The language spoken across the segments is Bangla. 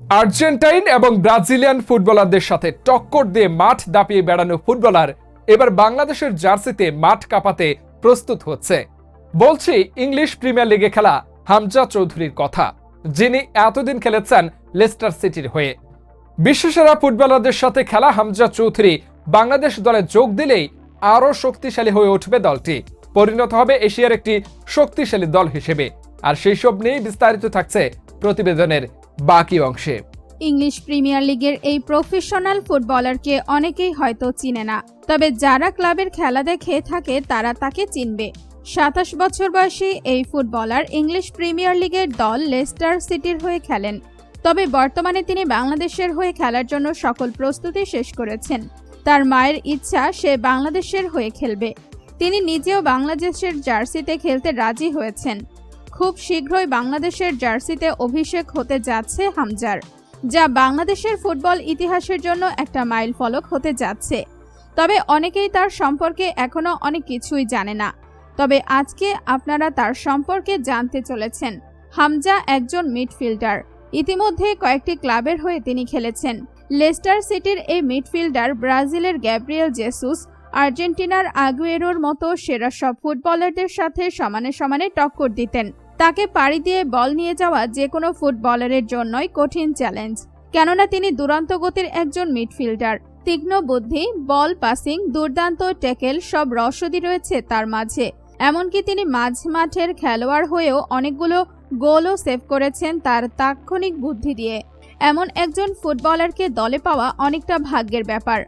আর্জেন্টাইন এবং ব্রাজিলিয়ান ফুটবলারদের সাথে টক্কর দিয়ে মাঠ দাপিয়ে বেড়ানো ফুটবলার এবার বাংলাদেশের জার্সিতে মাঠ কাঁপাতে প্রস্তুত হচ্ছে। বলছি ইংলিশ প্রিমিয়ার লিগে খেলা হামজা চৌধুরীর কথা, যিনি এতদিন খেলেছেন লেস্টার সিটির হয়ে। বিশ্বসেরা ফুটবলারদের সাথে খেলা হামজা চৌধুরী বাংলাদেশ দলে যোগ দিলেই আরও শক্তিশালী হয়ে উঠবে দলটি। পরিণত হবে এশিয়ার একটি শক্তিশালী দল হিসেবে। আর সেই সব নিয়েই বিস্তারিত থাকছে প্রতিবেদনের বাকি অংশে। ইংলিশ প্রিমিয়ার লিগের এই প্রফেশনাল ফুটবলারকে অনেকেই হয়তো চিনে না, তবে যারা ক্লাবের খেলা দেখে থাকে তারা তাকে চিনবে। সাতাশ বছর বয়সী এই ফুটবলার ইংলিশ প্রিমিয়ার লিগের দল লেস্টার সিটির হয়ে খেলেন, তবে বর্তমানে তিনি বাংলাদেশের হয়ে খেলার জন্য সকল প্রস্তুতি শেষ করেছেন। তার মায়ের ইচ্ছা সে বাংলাদেশের হয়ে খেলবে। তিনি নিজেও বাংলাদেশের জার্সিতে খেলতে রাজি হয়েছেন। খুব শীঘ্রই বাংলাদেশের জার্সিতে অভিষেক হতে যাচ্ছে হামজার, যা বাংলাদেশের ফুটবল ইতিহাসের জন্য একটা মাইল ফলক হতে যাচ্ছে। তবে অনেকেই তার সম্পর্কে এখনও অনেক কিছুই জানে না। তবে আজকে আপনারা তার সম্পর্কে জানতে চলেছেন। হামজা একজন মিডফিল্ডার। ইতিমধ্যে কয়েকটি ক্লাবের হয়ে তিনি খেলেছেন। লেস্টার সিটির এই মিডফিল্ডার ব্রাজিলের গ্যাব্রিয়েল জেসুস, আর্জেন্টিনার আগুয়েরোর মতো সেরা সব ফুটবলারদের সাথে সমানে সমানে টক্কর দিতেন। তাকে পাড়ি দিয়ে বল নিয়ে যাওয়া যে কোনো ফুটবলারের জন্যই কঠিন চ্যালেঞ্জ। কেননা তিনি দুরন্ত গতির একজন মিডফিল্ডার। তীক্ষ্ণ বুদ্ধি, বল পাসিং, দুর্দান্ত ট্যাকেল সব রসদি রয়েছে তার মাঝে। এমনকি তিনি মাঝ মাঠের খেলোয়াড় হয়েও অনেকগুলো গোলও সেভ করেছেন তার তাৎক্ষণিক বুদ্ধি দিয়ে। এমন একজন ফুটবলারকে দলে পাওয়া অনেকটা ভাগ্যের ব্যাপার।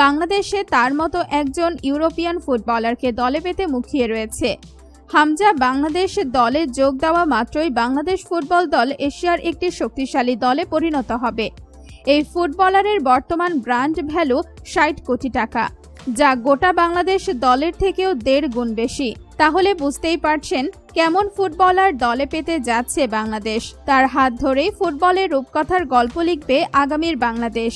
বাংলাদেশে তার মতো একজন ইউরোপিয়ান ফুটবলারকে দলে পেতে মুখিয়ে রয়েছে। হামজা বাংলাদেশ দলে যোগ দেওয়া মাত্রই বাংলাদেশ ফুটবল দল এশিয়ার একটি শক্তিশালী দলে পরিণত হবে। এই ফুটবলারের বর্তমান ব্র্যান্ড ভ্যালু ষাট কোটি টাকা, যা গোটা বাংলাদেশ দলের থেকেও দেড় গুণ বেশি। তাহলে বুঝতেই পারছেন কেমন ফুটবলার দলে পেতে যাচ্ছে বাংলাদেশ। তার হাত ধরেই ফুটবলের রূপকথার গল্প লিখবে আগামীর বাংলাদেশ।